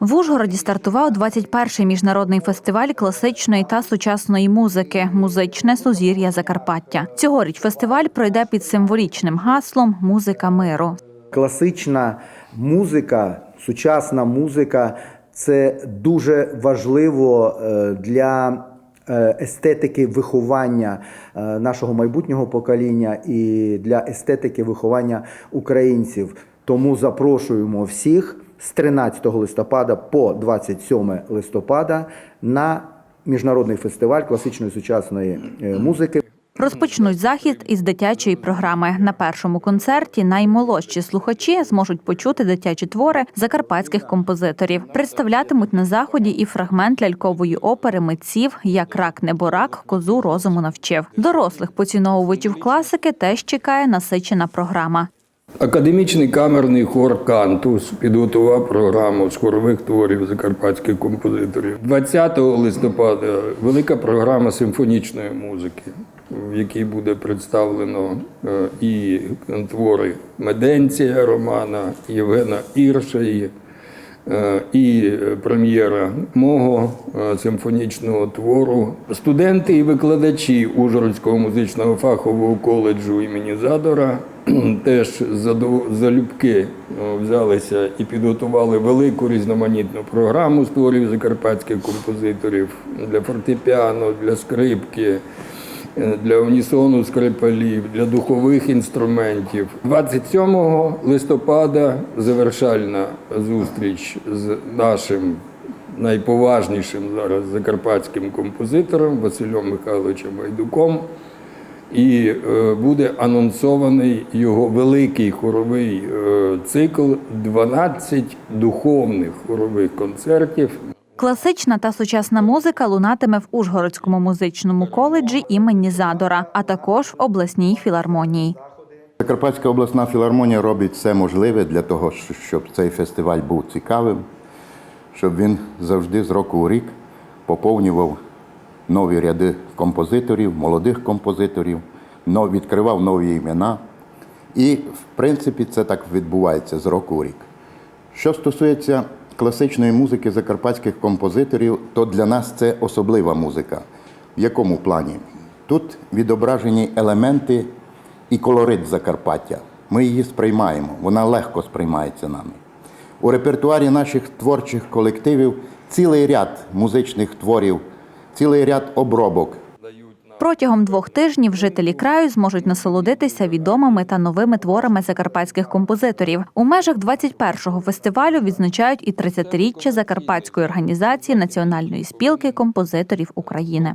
В Ужгороді стартував 21-й міжнародний фестиваль класичної та сучасної музики Музичне сузір'я Закарпаття. Цьогоріч фестиваль пройде під символічним гаслом Музика миру. класична музика, сучасна музика це дуже важливо е, для е, естетики виховання е, нашого майбутнього покоління і для естетики виховання українців. Тому запрошуємо всіх з 13 листопада по 27 листопада на міжнародний фестиваль класичної сучасної е, музики. Розпочнуть захід із дитячої програми. На першому концерті наймолодші слухачі зможуть почути дитячі твори закарпатських композиторів. Представлятимуть на заході і фрагмент лялькової опери митців Як рак неборак козу розуму навчив. Дорослих поціновувачів класики теж чекає насичена програма. Академічний камерний хор Кантус підготував програму з хорових творів закарпатських композиторів. 20 листопада велика програма симфонічної музики, в якій буде представлено е, і твори Меденція Романа, Євгена Іршаї, і прем'єра мого е, симфонічного твору. Студенти і викладачі Ужгородського музичного фахового коледжу імені Задора теж залюбки е, взялися і підготували велику різноманітну програму з творів закарпатських композиторів для фортепіано, для скрипки. Е, Для унісону скрипалів, для духових інструментів. 27 листопада завершальна зустріч з нашим найповажнішим зараз закарпатським композитором Василем Михайловичем Гайдуком. І е, буде анонсований його великий хоровий е, цикл 12 духовних хорових концертів Класична та сучасна музика лунатиме в Ужгородському музичному коледжі імені Задора, а також в обласній філармонії. Закарпатська обласна філармонія робить все можливе для того, щоб цей фестиваль був цікавим, щоб він завжди з року у рік поповнював нові ряди композиторів, молодих композиторів, відкривав нові імена. І, в принципі, це так відбувається з року у рік. Що стосується класичної музики закарпатських композиторів, то для нас це особлива музика. В якому плані? Тут відображені елементи і колорит Закарпаття. Ми її сприймаємо, вона легко сприймається нами. У репертуарі наших творчих колективів цілий ряд музичних творів, цілий ряд обробок, Протягом двох тижнів жителі краю зможуть насолодитися відомими та новими творами закарпатських композиторів. У межах 21-го фестивалю відзначають і 30-річчя закарпатської організації Національної спілки композиторів України.